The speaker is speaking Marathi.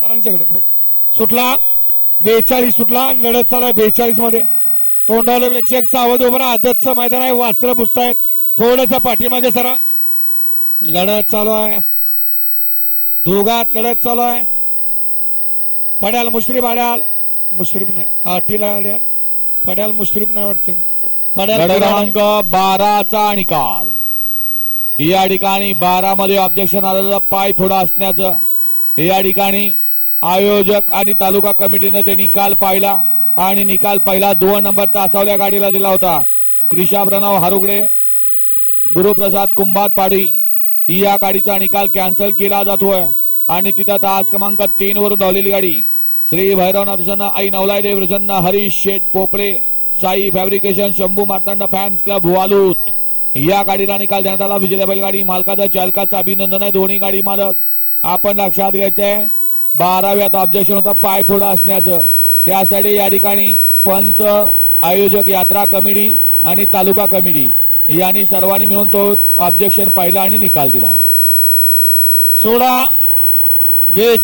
सरांच्याकडे हो. सुटला बेचाळीस सुटला आणि लढत चालू आहे बेचाळीसमध्ये. तोंडावले प्रेक्षक सावध उभं राहा. आदतचं मैदान आहे वास्त्र पुसतायत थोडस पाठीमागे सरा. लढत चालू आहे. दोघात लढत चालू आहे. पड्याल मुश्रीफ आड्याल. मुश्रीफ नाही आठीला आड्याल. पड्याल मुश्रीफ नाही वाटतं. पड्याल क्रमांक बाराचा निकाल. या ठिकाणी बारा मध्ये ऑब्जेक्शन आलेलं पाय फोडा असण्याचं. या ठिकाणी आयोजक आणि तालुका कमिटीनं ते निकाल पाहिला आणि निकाल पहिला दोन नंबर तासावल्या गाडीला दिला होता. क्रिशा प्रणव हारुगडे गुरुप्रसाद कुंभात पाडी या गाडीचा निकाल कॅन्सल केला जातोय. आणि तिथं तास क्रमांक तीन वरून धावलेली गाडी. श्री भैरवनाथ प्रसन्न आई नवलाय देव प्रसन्न Harish Sheth Popale Sai fabrication Shambhu Martand fans club Walut. या गाडीला निकाल देण्यात आला. विजय बैलगाडी मालकाचा चालकाचं अभिनंदन आहे. दोन्ही गाडी मालक आपण लक्षात घ्यायचंय. बाराव्यात ऑब्जेक्शन होता पाय फोडा असण्याचं. त्यासाठी या ठिकाणी पंच आयोजक यात्रा कमिटी आणि तालुका कमिटी यांनी सर्वांनी मिळून तो ऑब्जेक्शन पाहिला आणि निकाल दिला. सोळा बेचाळीस